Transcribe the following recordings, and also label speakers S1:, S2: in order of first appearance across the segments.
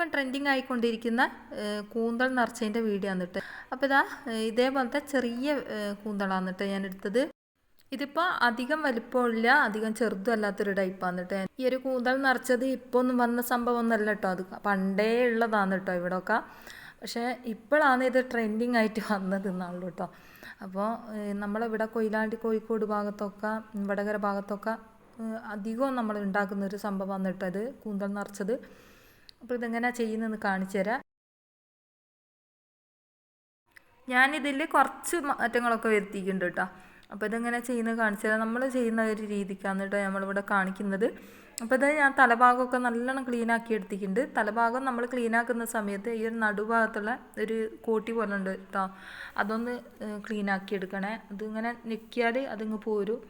S1: ഇപ്പം trending ആയിക്കൊണ്ടിരിക്കുന്ന കൂന്തൾ നിറച്ചതിന്റെ video ആണ് അപ്പം ഇതാ ഇതേപോലത്തെ ചെറിയ കൂന്തളാന്നിട്ട് ഞാൻ എടുത്തത് ഇതിപ്പോൾ അധികം വലിപ്പമില്ല അധികം ചെറുതും അല്ലാത്തൊരു ടൈപ്പാണ് കേട്ടോ ഈ ഒരു കൂന്തൽ നിറച്ചത് ഇപ്പോൾ ഒന്നും വന്ന സംഭവം ഒന്നല്ല കേട്ടോ അത്. പണ്ടേ ഉള്ളതാണ് കേട്ടോ ഇവിടെയൊക്കെ പക്ഷേ ഇപ്പോഴാണ് ഇത് ട്രെൻഡിങ് ആയിട്ട് വന്നത് എന്നാണല്ലോ കേട്ടോ അപ്പോൾ നമ്മളിവിടെ കൊയിലാണ്ടി കോഴിക്കോട് ഭാഗത്തൊക്കെ വടകര ഭാഗത്തൊക്കെ അധികവും നമ്മൾ ഉണ്ടാക്കുന്ന ഒരു സംഭവമാണ് കേട്ടോ ഇത് കൂന്തൽ നിറച്ചത് അപ്പോൾ ഇതെങ്ങനെയാണ് ചെയ്യുന്നതെന്ന് കാണിച്ചു തരാം. ഞാനിതിൽ കുറച്ച് മാറ്റങ്ങളൊക്കെ വരുത്തിയിട്ടുണ്ട് കേട്ടോ. അപ്പോൾ ഇതെങ്ങനെ ചെയ്യുന്നത് കാണിച്ചു തരാം. നമ്മൾ ചെയ്യുന്ന ഒരു രീതിക്കാണ് കേട്ടോ നമ്മളിവിടെ കാണിക്കുന്നത്. അപ്പോൾ ഇത് ഞാൻ തലഭാഗമൊക്കെ നല്ലോണം ക്ലീൻ ആക്കി എടുത്തിട്ടുണ്ട്. തലഭാഗം നമ്മൾ ക്ലീൻ ആക്കുന്ന സമയത്ത് ഈ ഒരു നടുഭാഗത്തുള്ള ഒരു കോട്ടി പോലെ ഉണ്ട് കേട്ടോ. അതൊന്ന് ക്ലീൻ ആക്കി എടുക്കണേ. അതിങ്ങനെ ഞെക്കിയാൽ അതിങ്ങ് പോരും.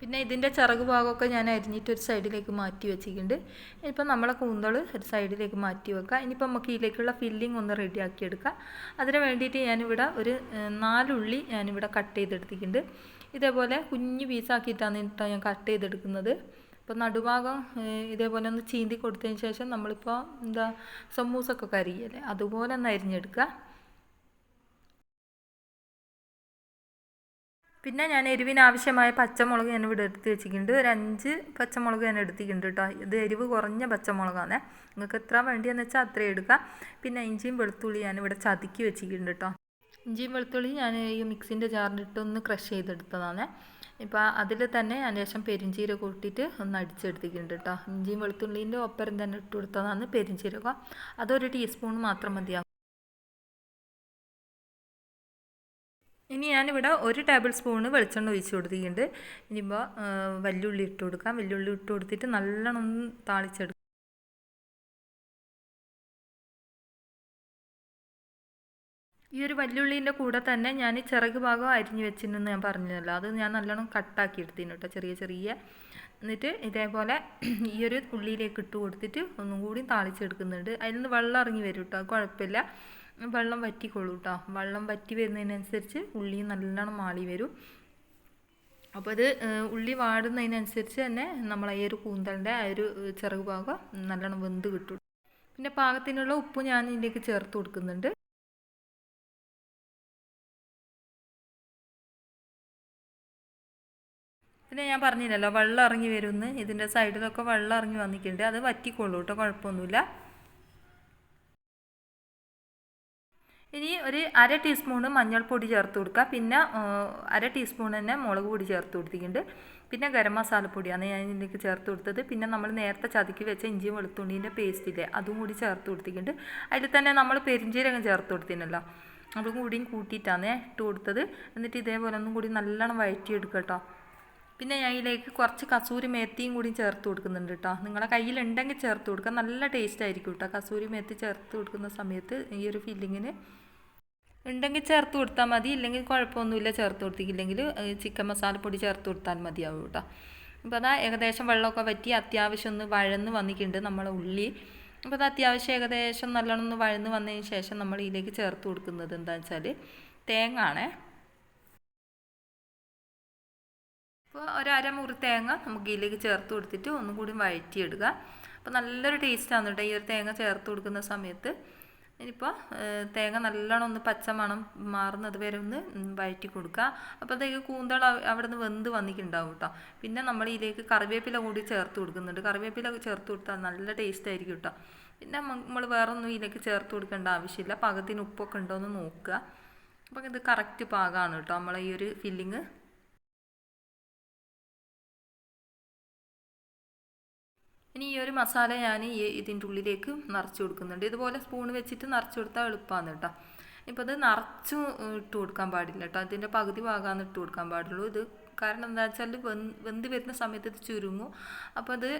S1: പിന്നെ ഇതിന്റെ ചിറക് ഭാഗമൊക്കെ ഞാൻ അരിഞ്ഞിട്ട് ഒരു സൈഡിലേക്ക് മാറ്റി വെച്ചിട്ടുണ്ട്. ഇനിയിപ്പോൾ നമ്മളെ കൂന്തൾ ഒരു സൈഡിലേക്ക് മാറ്റി വെക്കുക ഇനിയിപ്പോൾ നമുക്ക് ഇതിലേക്കുള്ള ഫില്ലിംഗ് ഒന്ന് റെഡിയാക്കി എടുക്കാം. അതിന് വേണ്ടിയിട്ട് ഞാനിവിടെ ഒരു നാലുള്ളി ഞാനിവിടെ കട്ട് ചെയ്തെടുത്തിട്ടുണ്ട്. ഇതേപോലെ കുഞ്ഞു പീസാക്കിയിട്ടാണ് കേട്ടോ ഞാൻ കട്ട് ചെയ്തെടുക്കുന്നത്. ഇപ്പോൾ നടുഭാഗം ഇതേപോലെ ഒന്ന് ചീന്തി കൊടുത്തതിന് ശേഷം നമ്മളിപ്പോൾ എന്താ സമൂസൊക്കെ കരിയല്ലേ അതുപോലെ ഒന്ന് അരിഞ്ഞെടുക്കുക. പിന്നെ ഞാൻ എരിവിന് ആവശ്യമായ പച്ചമുളക് ഞാൻ ഇവിടെ എടുത്ത് വെച്ചിട്ടുണ്ട്. ഒരു അഞ്ച് പച്ചമുളക് ഞാൻ എടുത്തിട്ടുണ്ട് കേട്ടോ ഇത് എരിവ് കുറഞ്ഞ പച്ചമുളകാണ്. നിങ്ങൾക്ക് എത്ര വേണ്ടിയെന്ന് വെച്ചാൽ അത്രയും എടുക്കുക പിന്നെ ഇഞ്ചിയും വെളുത്തുള്ളി ഞാൻ ഇവിടെ ചതുക്കി വെച്ചിട്ടുണ്ട് കേട്ടോ ഇഞ്ചിയും വെളുത്തുള്ളി ഞാൻ ഈ മിക്സിന്റെ ജാറിലിട്ട് ഒന്ന് ക്രഷ് ചെയ്തെടുത്തതാണ്. ഇപ്പോൾ അതിൽ തന്നെ ഞാൻ ശേഷം പെരിഞ്ചീരകം ഇട്ടിട്ട് ഒന്ന് അടിച്ചെടുത്തിട്ടുണ്ട് കേട്ടോ ഇഞ്ചിയും വെളുത്തുള്ളീന്റെ ഒപ്പരം തന്നെ ഇട്ട് കൊടുത്തതാണ് പെരിഞ്ചീരകം. അതൊരു ടീസ്പൂൺ മാത്രം മതിയാകും ഇനി ഞാനിവിടെ ഒരു ടേബിൾ സ്പൂണ് വെളിച്ചെണ്ണ ഒഴിച്ച് കൊടുത്തിട്ടുണ്ട്. ഇനിയിപ്പോൾ വല്യുള്ളി ഇട്ട് കൊടുക്കാം. വല്യുള്ളി ഇട്ട് കൊടുത്തിട്ട് നല്ലോണം താളിച്ചെടുക്കാം ഈ ഒരു വല്യുള്ളീന്റെ കൂടെ തന്നെ ഞാൻ ചിറക് ഭാഗം അരിഞ്ഞ് വെച്ചിട്ടുണ്ടെന്ന് ഞാൻ പറഞ്ഞല്ലോ അത് ഞാൻ നല്ലോണം കട്ടാക്കി എടുത്തിന് കേട്ടോ ചെറിയ ചെറിയ. എന്നിട്ട് ഇതേപോലെ ഈ ഒരു ഉള്ളിയിലേക്ക് ഇട്ട് കൊടുത്തിട്ട് ഒന്നും കൂടി താളിച്ചെടുക്കുന്നുണ്ട്. അതിൽ നിന്ന് വെള്ളം ഇറങ്ങി വരും കേട്ടോ കുഴപ്പമില്ല. വെള്ളം വറ്റിക്കൊള്ളൂ കേട്ടോ വെള്ളം വറ്റി വരുന്നതിനനുസരിച്ച് ഉള്ളി നല്ലോണം മാളി വരും. അപ്പോൾ ഇത് ഉള്ളി വാടുന്നതിനനുസരിച്ച് തന്നെ നമ്മൾ ഈ ഒരു കൂന്തലിന്റെ ആ ഒരു ചിറക് ഭാഗം നല്ലോണം വെന്ത് കിട്ടും. പിന്നെ പാകത്തിനുള്ള ഉപ്പ് ഞാൻ ഇതിലേക്ക് ചേർത്ത് കൊടുക്കുന്നുണ്ട്. പിന്നെ ഞാൻ പറഞ്ഞില്ലല്ലോ വെള്ളം ഇറങ്ങി വരുമെന്ന് ഇതിന്റെ സൈഡിലൊക്കെ വെള്ളം ഇറങ്ങി വന്നിട്ടുണ്ട്. അത് വറ്റിക്കൊള്ളൂ കേട്ടോ കുഴപ്പമൊന്നുമില്ല. ഇനി ഒരു അര ടീസ്പൂണ് മഞ്ഞൾപ്പൊടി ചേർത്ത് കൊടുക്കുക. പിന്നെ അര ടീസ്പൂൺ തന്നെ മുളക് പൊടി ചേർത്ത് കൊടുത്തിട്ടുണ്ട്. പിന്നെ ഗരം മസാലപ്പൊടിയാണ് ഞാൻ ഇതിലേക്ക് ചേർത്ത് കൊടുത്തത്. പിന്നെ നമ്മൾ നേരത്തെ ചതുക്കി വെച്ച വെളുത്തുള്ളിന്റെ പേസ്റ്റ് ഇല്ലേ അതും കൂടി ചേർത്ത് കൊടുത്തിട്ടുണ്ട്. അതിൽ തന്നെ നമ്മൾ പെരിഞ്ചീരകം ചേർത്ത് കൊടുത്തിനല്ലോ അതും കൂടിയും കൂട്ടിയിട്ടാണ് ഇട്ട് കൊടുത്തത്. എന്നിട്ട് ഇതേപോലെ ഒന്നും കൂടി നല്ലോണം വഴറ്റിയെടുക്കുക കേട്ടോ. പിന്നെ ഞാൻ ഇതിലേക്ക് കുറച്ച് കസൂരി മേത്തിയും കൂടി ചേർത്ത് കൊടുക്കുന്നുണ്ട് കേട്ടോ നിങ്ങളെ കയ്യിലുണ്ടെങ്കിൽ ചേർത്ത് കൊടുക്കുക നല്ല ടേസ്റ്റ് ആയിരിക്കും കേട്ടോ കസൂരി മേത്തി ചേർത്ത് കൊടുക്കുന്ന സമയത്ത് ഈ ഒരു ഫില്ലിങ്ങിന് ഉണ്ടെങ്കിൽ ചേർത്ത് കൊടുത്താൽ മതി. ഇല്ലെങ്കിൽ കുഴപ്പമൊന്നുമില്ല ചേർത്ത് കൊടുത്തില്ലെങ്കിൽ ചിക്കൻ മസാലപ്പൊടി ചേർത്ത് കൊടുത്താൽ മതിയാവും കേട്ടോ അപ്പോൾ അതാ ഏകദേശം വെള്ളമൊക്കെ വറ്റി അത്യാവശ്യം ഒന്ന് വഴന്ന് വന്നിട്ടുണ്ട് നമ്മളെ ഉള്ളി. അപ്പോൾ അത് അത്യാവശ്യം ഏകദേശം നല്ലോണം ഒന്ന് വഴന്ന് വന്നതിന് ശേഷം നമ്മൾ ഇതിലേക്ക് ചേർത്ത് കൊടുക്കുന്നത് എന്താണെന്ന് വെച്ചാൽ തേങ്ങ ആണേ. അപ്പോൾ ഒരു അരമുറി തേങ്ങ നമുക്ക് ഇതിലേക്ക് ചേർത്ത് കൊടുത്തിട്ട് ഒന്നും കൂടി വഴറ്റിയിടുക അപ്പോൾ നല്ലൊരു ടേസ്റ്റാണ് കേട്ടോ ഈ ഒരു തേങ്ങ ചേർത്ത് കൊടുക്കുന്ന സമയത്ത്. ഇനിയിപ്പോൾ തേങ്ങ നല്ലോണം ഒന്ന് പച്ചമണം മാറുന്നത് വരെ ഒന്ന് വഴറ്റി കൊടുക്കുക അപ്പോൾ അതൊക്കെ കൂന്തൾ അവ- അവിടെ നിന്ന് വെന്ത് വന്നിട്ടുണ്ടാവും കേട്ടോ പിന്നെ നമ്മൾ ഇതിലേക്ക് കറിവേപ്പില കൂടി ചേർത്ത് കൊടുക്കുന്നുണ്ട്. കറിവേപ്പില ചേർത്ത് കൊടുത്താൽ നല്ല ടേസ്റ്റ് ആയിരിക്കും കേട്ടോ പിന്നെ നമ്മൾ വേറെ ഒന്നും ഇതിലേക്ക് ചേർത്ത് കൊടുക്കേണ്ട ആവശ്യമില്ല. പാകത്തിന് ഉപ്പൊക്കെ ഉണ്ടോ എന്ന് നോക്കുക അപ്പോൾ ഇത് കറക്റ്റ് പാകമാണ് കേട്ടോ നമ്മൾ ഈ ഒരു ഫില്ലിങ് ഇനി ഈ ഒരു മസാല ഞാൻ ഈ ഇതിന്റെ ഉള്ളിലേക്ക് നിറച്ച് കൊടുക്കുന്നുണ്ട്. ഇതുപോലെ സ്പൂൺ വെച്ചിട്ട് നിറച്ച് കൊടുത്താൽ എളുപ്പമാണ് കേട്ടോ. ഇപ്പോൾ ഇത് നിറച്ചു ഇട്ട് കൊടുക്കാൻ പാടില്ല കേട്ടോ. അതിന്റെ പകുതി ഭാഗമാണ് ഇട്ട് കൊടുക്കാൻ പാടുള്ളൂ. ഇത് കാരണം എന്താ വെച്ചാൽ വെന്ത് വരുന്ന സമയത്ത് ഇത് ചുരുങ്ങും. അപ്പോൾ അത്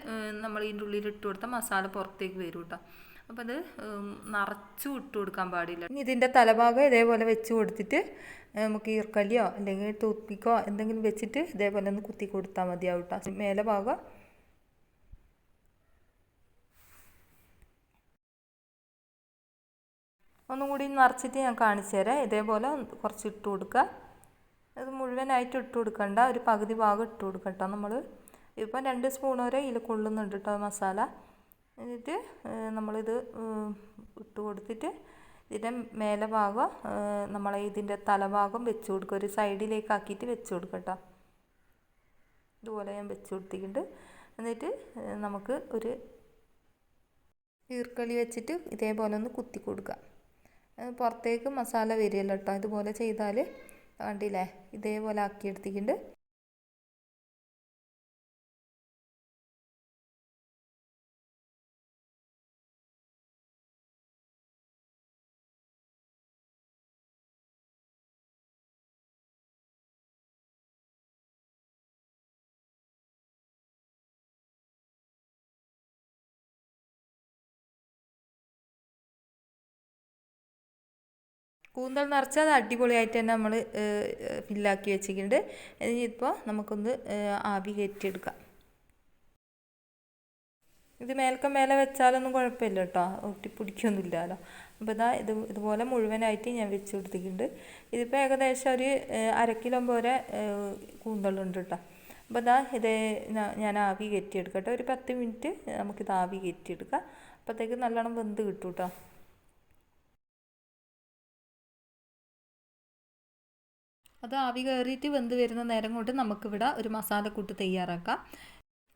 S1: നമ്മൾ ഇതിന്റെ ഉള്ളിൽ ഇട്ട് കൊടുത്താൽ മസാല പുറത്തേക്ക് വരും കേട്ടോ. അപ്പോൾ അത് നിറച്ചു ഇട്ട് കൊടുക്കാൻ പാടില്ല. ഇതിന്റെ തലഭാഗം ഇതേപോലെ വെച്ച് കൊടുത്തിട്ട് നമുക്ക് ഈർക്കല്ലിയോ അല്ലെങ്കിൽ ടൂത്ത് എന്തെങ്കിലും വെച്ചിട്ട് ഇതേപോലെ ഒന്ന് കുത്തി കൊടുത്താൽ മതിയാവും കേട്ടോ. മേലെ ഭാഗം ഒന്നും കൂടി നിറച്ചിട്ട് ഞാൻ കാണിച്ചു തരാം. ഇതേപോലെ കുറച്ച് ഇട്ട് കൊടുക്കുക. അത് മുഴുവനായിട്ട് ഇട്ട് കൊടുക്കണ്ട. ഒരു പകുതി ഭാഗം ഇട്ട് കൊടുക്കട്ടോ നമ്മൾ. ഇപ്പം രണ്ട് സ്പൂൺ വരെ ഇതിൽ കൊള്ളുന്നുണ്ട് കേട്ടോ മസാല. എന്നിട്ട് നമ്മളിത് ഇട്ട് കൊടുത്തിട്ട് ഇതിന്റെ മേലെ ഭാഗം നമ്മളെ ഇതിന്റെ തലഭാഗം വെച്ച് കൊടുക്കുക. ഒരു സൈഡിലേക്ക് ആക്കിയിട്ട് വെച്ച് കേട്ടോ. ഇതുപോലെ ഞാൻ വെച്ച് കൊടുത്തിട്ടുണ്ട്. എന്നിട്ട് നമുക്ക് ഒരു ഈർക്കളി വെച്ചിട്ട് ഇതേപോലെ ഒന്ന് കുത്തി കൊടുക്കുക. പുറത്തേക്ക് മസാല വരില്ല കേട്ടോ ഇതുപോലെ ചെയ്താൽ കണ്ടില്ലേ? ഇതേപോലെ ആക്കി ആക്കിയെടുത്തിട്ടുണ്ട്. കൂന്തൽ നിറച്ച് അത് അടിപൊളിയായിട്ട് തന്നെ നമ്മൾ ഫില്ലാക്കി വെച്ചിട്ടുണ്ട്. ഇനിയിപ്പോൾ നമുക്കൊന്ന് ആവി കയറ്റിയെടുക്കാം. ഇത് മേൽക്ക മേലെ വെച്ചാലൊന്നും കുഴപ്പമില്ല കേട്ടോ. ഒട്ടിപ്പിടിക്കൊന്നുമില്ലല്ലോ അപ്പോൾ ഇതാ ഇത് ഇതുപോലെ മുഴുവനായിട്ട് ഞാൻ വെച്ച് കൊടുത്തിട്ടുണ്ട്. ഇതിപ്പോൾ ഏകദേശം ഒരു അര പോലെ കൂന്തളുണ്ട് കേട്ടോ. അപ്പോൾ ഇതാ ഇത് ഞാൻ ആവി കയറ്റിയെടുക്കട്ടെ ഒരു പത്ത് മിനിറ്റ് നമുക്കിത് ആവി കയറ്റിയെടുക്കാം. അപ്പോഴത്തേക്ക് നല്ലോണം വെന്ത് കിട്ടും കേട്ടോ. അത് ആവി കയറിയിട്ട് വെന്ത് വരുന്ന നേരം കൊണ്ട് നമുക്കിവിടെ ഒരു മസാലക്കൂട്ട് തയ്യാറാക്കാം.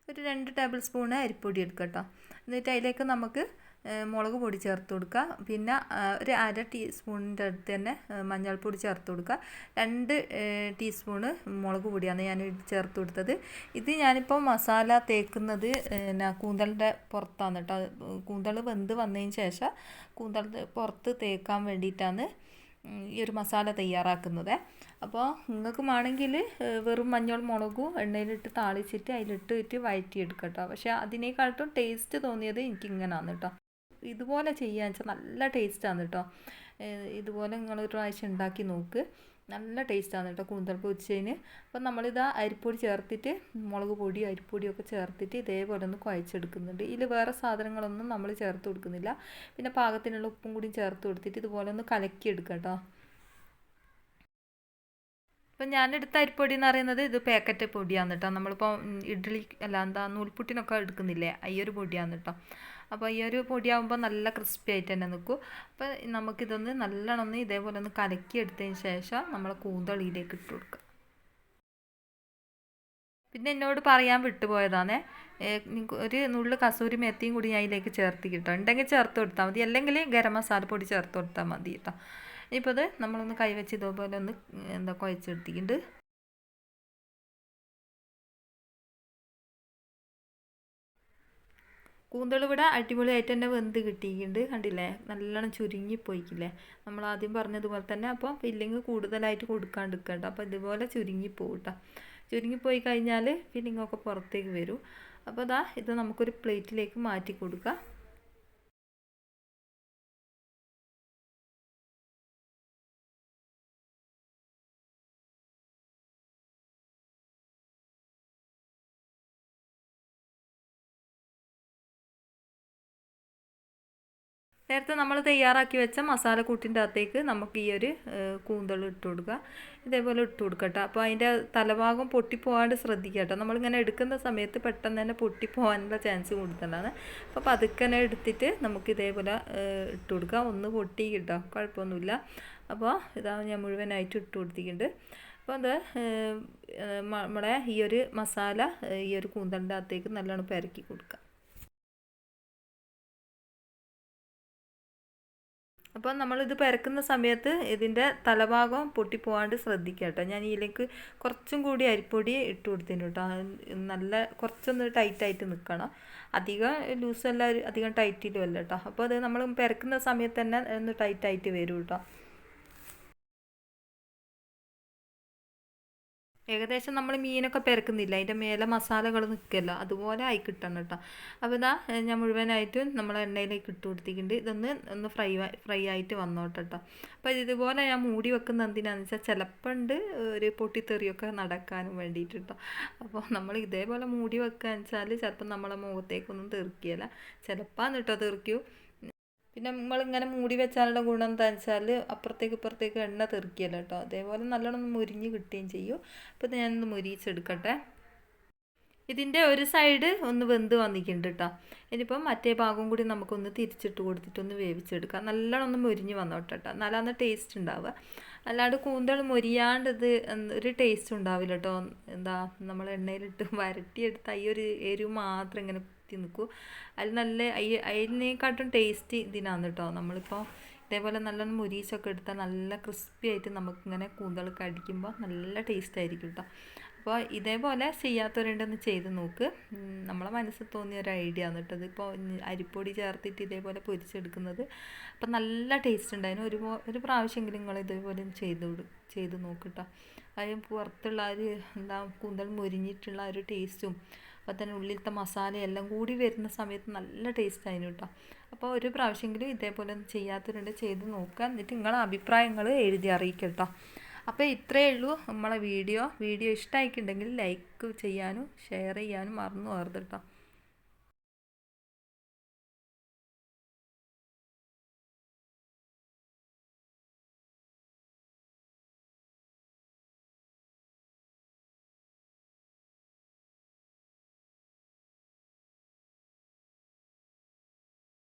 S1: ഒരു രണ്ട് ടേബിൾ സ്പൂണ് അരിപ്പൊടി എടുക്കട്ടോ. കേട്ടോ എന്നിട്ട് അതിലേക്ക് നമുക്ക് മുളക് പൊടി ചേർത്ത് കൊടുക്കുക പിന്നെ ഒരു അര ടീസ്പൂണിന്റെ അടുത്ത് തന്നെ മഞ്ഞൾപ്പൊടി ചേർത്ത് കൊടുക്കുക രണ്ട് ടീസ്പൂണ് മുളക് പൊടിയാണ് ഞാൻ ചേർത്ത് കൊടുത്തത്. ഇത് ഞാനിപ്പോൾ മസാല തേക്കുന്നത് പിന്നെ കൂന്തലിന്റെ പുറത്താണ് കേട്ടോ. കൂന്തൾ വെന്ത് വന്നതിന് ശേഷം കൂന്തൽ പുറത്ത് തേക്കാൻ വേണ്ടിയിട്ടാണ് ഈ ഒരു മസാല തയ്യാറാക്കുന്നത്. അപ്പോൾ നിങ്ങൾക്ക് ആണെങ്കിൽ വെറും മഞ്ഞൾ മുളകും എണ്ണയിലിട്ട് താളിച്ചിട്ട് അതിലിട്ട് ഇട്ട് വഴറ്റിയെടുക്കുക കേട്ടോ. പക്ഷേ അതിനേക്കാട്ടും ടേസ്റ്റ് തോന്നിയത് എനിക്ക് ഇങ്ങനെയാണ് കേട്ടോ. ഇതുപോലെ ചെയ്യാന്ന് വെച്ചാൽ നല്ല ടേസ്റ്റാണ് കേട്ടോ ഇതുപോലെ നിങ്ങൾ ഒരു പ്രാവശ്യം ഉണ്ടാക്കി നോക്ക്. നല്ല ടേസ്റ്റാണ് കേട്ടോ കൂന്തൽ പൊരിച്ചതിന് അപ്പം നമ്മളിതാ അരിപ്പൊടി ചേർത്തിട്ട് മുളക് പൊടി അരിപ്പൊടിയൊക്കെ ചേർത്തിട്ട് ഇതേപോലെ ഒന്ന് കുഴച്ചെടുക്കുന്നുണ്ട്. ഇതിൽ വേറെ സാധനങ്ങളൊന്നും നമ്മൾ ചേർത്ത് കൊടുക്കുന്നില്ല. പിന്നെ പാകത്തിനുള്ള ഉപ്പും കൂടി ചേർത്ത് കൊടുത്തിട്ട് ഇതുപോലെ ഒന്ന് കലക്കി എടുക്കാം കേട്ടോ ഇപ്പം ഞാനെടുത്ത അരിപ്പൊടി എന്ന് പറയുന്നത് ഇത് പാക്കറ്റ് പൊടിയാണ് കേട്ടോ നമ്മളിപ്പോൾ ഇഡ്ഡലി അല്ല എന്താ നൂൽപുട്ടിനൊക്കെ എടുക്കുന്നില്ലേ? ഒരു പൊടിയാണ് കേട്ടോ അപ്പോൾ ഈ ഒരു പൊടിയാകുമ്പോൾ നല്ല ക്രിസ്പി ആയിട്ട് തന്നെ നിൽക്കും അപ്പോൾ നമുക്കിതൊന്ന് നല്ലോണം ഒന്ന് ഇതേപോലെ ഒന്ന് കലക്കി എടുത്തതിന് ശേഷം നമ്മൾ കൂന്തളിയിലേക്ക് ഇട്ട് കൊടുക്കുക പിന്നെ എന്നോട് പറയാൻ വിട്ടുപോയതാണ് ഒരു നുള്ളു കസൂരി മെത്തിയും കൂടി ഞാൻ അതിലേക്ക് ചേർത്ത് കിട്ടും. ഉണ്ടെങ്കിൽ ചേർത്ത് കൊടുത്താൽ മതി അല്ലെങ്കിൽ ഗരം മസാല പൊടി ചേർത്ത് കൊടുത്താൽ മതി കേട്ടോ. ഇപ്പോൾ അത് നമ്മളൊന്ന് കൈവച്ച് ഇതുപോലെ ഒന്ന് എന്താ കുഴച്ചെടുത്തിട്ടുണ്ട്. കൂന്തൾ ഇവിടെ അടിപൊളിയായിട്ട് തന്നെ വെന്ത് കിട്ടിയിട്ടുണ്ട്. കണ്ടില്ലേ? നല്ലോണം ചുരുങ്ങി പോയിക്കില്ലേ? നമ്മൾ ആദ്യം പറഞ്ഞതുപോലെ തന്നെ അപ്പോൾ ഫില്ലിങ് കൂടുതലായിട്ട് കൊടുക്കാണ്ടിരിക്കണ്ട അപ്പോൾ ഇതുപോലെ ചുരുങ്ങി പോകും കേട്ടോ ചുരുങ്ങിപ്പോയി കഴിഞ്ഞാൽ ഫില്ലിങ്ങൊക്കെ പുറത്തേക്ക് വരും. അപ്പോൾ അതാ ഇത് നമുക്കൊരു പ്ലേറ്റിലേക്ക് മാറ്റി കൊടുക്കാം. നേരത്തെ നമ്മൾ തയ്യാറാക്കി വെച്ച മസാലക്കൂട്ടിന്റെ അകത്തേക്ക് നമുക്ക് ഈ ഒരു കൂന്തൾ ഇട്ട് കൊടുക്കുക. ഇതേപോലെ ഇട്ട് കൊടുക്കട്ടെ. അപ്പോൾ അതിന്റെ തലഭാഗം പൊട്ടിപ്പോകാണ്ട് ശ്രദ്ധിക്കുക കേട്ടോ. നമ്മളിങ്ങനെ എടുക്കുന്ന സമയത്ത് പെട്ടെന്ന് തന്നെ പൊട്ടിപ്പോകാനുള്ള ചാൻസ് കൂടുതലാണ്. അപ്പോൾ പതുക്കനെ എടുത്തിട്ട് നമുക്ക് ഇതേപോലെ ഇട്ട് കൊടുക്കുക. ഒന്ന് പൊട്ടി കിട്ടാം. കുഴപ്പമൊന്നുമില്ല. അപ്പോൾ ഇതാ ഞാൻ മുഴുവനായിട്ട് ഇട്ട് കൊടുത്തിട്ടുണ്ട്. അപ്പോൾ അത് നമ്മുടെ ഈ ഒരു മസാല ഈ ഒരു കൂന്തലിന്റെ അകത്തേക്ക് നല്ലോണം പെരക്കി കൊടുക്കുക. അപ്പോൾ നമ്മളിത് പരക്കുന്ന സമയത്ത് ഇതിന്റെ തലഭാഗം പൊട്ടിപ്പോവാണ്ട് ശ്രദ്ധിക്കുക കേട്ടോ. ഞാൻ ഇതിലേക്ക് കുറച്ചും കൂടി അരിപ്പൊടി ഇട്ട് കൊടുത്തിന് കേട്ടോ. നല്ല കുറച്ചൊന്ന് ടൈറ്റായിട്ട് നിൽക്കണം. അധികം ലൂസ് അല്ല അധികം ടൈറ്റിലും അല്ല കേട്ടോ. അപ്പോൾ അത് നമ്മൾ പരക്കുന്ന സമയത്ത് തന്നെ ഒന്ന് ടൈറ്റായിട്ട് വരും കേട്ടോ. ഏകദേശം നമ്മൾ മീനൊക്കെ പെരക്കുന്നില്ല? അതിന്റെ മേലെ മസാലകൾ നിൽക്കല്ലോ അതുപോലെ ആയി കിട്ടണം കേട്ടോ. അപ്പോൾ ഇതാ ഞാൻ മുഴുവനായിട്ടും നമ്മൾ എണ്ണയിലേക്ക് ഇട്ട് കൊടുത്തിട്ടുണ്ട്. ഇതൊന്ന് ഒന്ന് ഫ്രൈ ഫ്രൈ ആയിട്ട് വന്നോട്ടെ കേട്ടോ. അപ്പോൾ ഇതുപോലെ ഞാൻ മൂടി വെക്കുന്ന എന്തിനാണെന്ന് വെച്ചാൽ ചിലപ്പോൾ ഉണ്ട് ഒരു പൊട്ടിത്തെറിയൊക്കെ നടക്കാനും വേണ്ടിയിട്ട് കേട്ടോ. അപ്പോൾ നമ്മൾ ഇതേപോലെ മൂടി വെക്കുക വെച്ചാൽ ചിലപ്പോൾ നമ്മളെ മുഖത്തേക്കൊന്നും തീർക്കുകയില്ല ചിലപ്പോൾ കേട്ടോ തെറിക്കും പിന്നെ നമ്മൾ ഇങ്ങനെ മൂടി വെച്ചാലുള്ള ഗുണം എന്താ വെച്ചാൽ അപ്പുറത്തേക്ക് ഇപ്പുറത്തേക്ക് എണ്ണ തെറിക്കുകയല്ല കേട്ടോ. അതേപോലെ നല്ലോണം മുരിഞ്ഞ് കിട്ടുകയും ചെയ്യും. അപ്പോൾ ഇത് ഞാനൊന്ന് മുരിച്ചെടുക്കട്ടെ ഇതിന്റെ ഒരു സൈഡ് ഒന്ന് വെന്ത് വന്നിട്ടുണ്ട് കേട്ടോ. ഇനിയിപ്പം മറ്റേ ഭാഗം കൂടി നമുക്കൊന്ന് തിരിച്ചിട്ട് കൊടുത്തിട്ടൊന്ന് വേവിച്ചെടുക്കാം. നല്ലോണം ഒന്ന് മുരിഞ്ഞ് വന്നോട്ടെ കേട്ടോ. എന്നാലാണ് ടേസ്റ്റ് ഉണ്ടാവുക. അല്ലാണ്ട് കൂന്തൾ മുരിയാണ്ടത് ഒരു ടേസ്റ്റ് ഉണ്ടാവില്ല കേട്ടോ എന്താ നമ്മൾ എണ്ണയിലിട്ട് വരട്ടിയെടുത്ത് ഈ ഒരു എരിവ് മാത്രം ഇങ്ങനെ കുത്തി നിൽക്കൂ അതിൽ നല്ല അതിനേക്കാട്ടും ടേസ്റ്റ് ഇതിനാണ് കേട്ടോ നമ്മളിപ്പോൾ ഇതേപോലെ നല്ലോണം മുരീച്ചൊക്കെ എടുത്താൽ നല്ല ക്രിസ്പി ആയിട്ട് നമുക്കിങ്ങനെ കൂന്തളൊക്കെ അടിക്കുമ്പോൾ നല്ല ടേസ്റ്റ് ആയിരിക്കും കേട്ടോ അപ്പോൾ ഇതേപോലെ ചെയ്യാത്തവരുണ്ടെന്ന് ചെയ്ത് നോക്ക്. നമ്മളെ മനസ്സിൽ തോന്നിയ ഒരു ഐഡിയ ആണ് കേട്ടോ ഇപ്പോൾ അരിപ്പൊടി ചേർത്തിട്ട് ഇതേപോലെ പൊരിച്ചെടുക്കുന്നത്. അപ്പം നല്ല ടേസ്റ്റ് ഉണ്ട്. അതിന് ഒരു ഒരു പ്രാവശ്യമെങ്കിലും നിങ്ങൾ ഇതേപോലെ ചെയ്ത് ചെയ്ത് നോക്ക് അതിന് പുറത്തുള്ള ഒരു എന്താ കൂന്തൽ മുരിഞ്ഞിട്ടുള്ള ഒരു ടേസ്റ്റും അപ്പോൾ തന്നെ ഉള്ളിലത്തെ മസാല എല്ലാം കൂടി വരുന്ന സമയത്ത് നല്ല ടേസ്റ്റ് ആയിരുന്നു കേട്ടോ അപ്പോൾ ഒരു പ്രാവശ്യമെങ്കിലും ഇതേപോലെ ചെയ്യാത്തവരുണ്ട് ചെയ്ത് നോക്കുക എന്നിട്ട് നിങ്ങളെ അഭിപ്രായങ്ങൾ എഴുതി അറിയിക്കുക കേട്ടോ അപ്പോൾ ഇത്രയേ ഉള്ളൂ നമ്മളെ വീഡിയോ. വീഡിയോ ഇഷ്ടമായിട്ടുണ്ടെങ്കിൽ ലൈക്ക് ചെയ്യാനും ഷെയർ ചെയ്യാനും മറന്നു പോകരുത് കേട്ടോ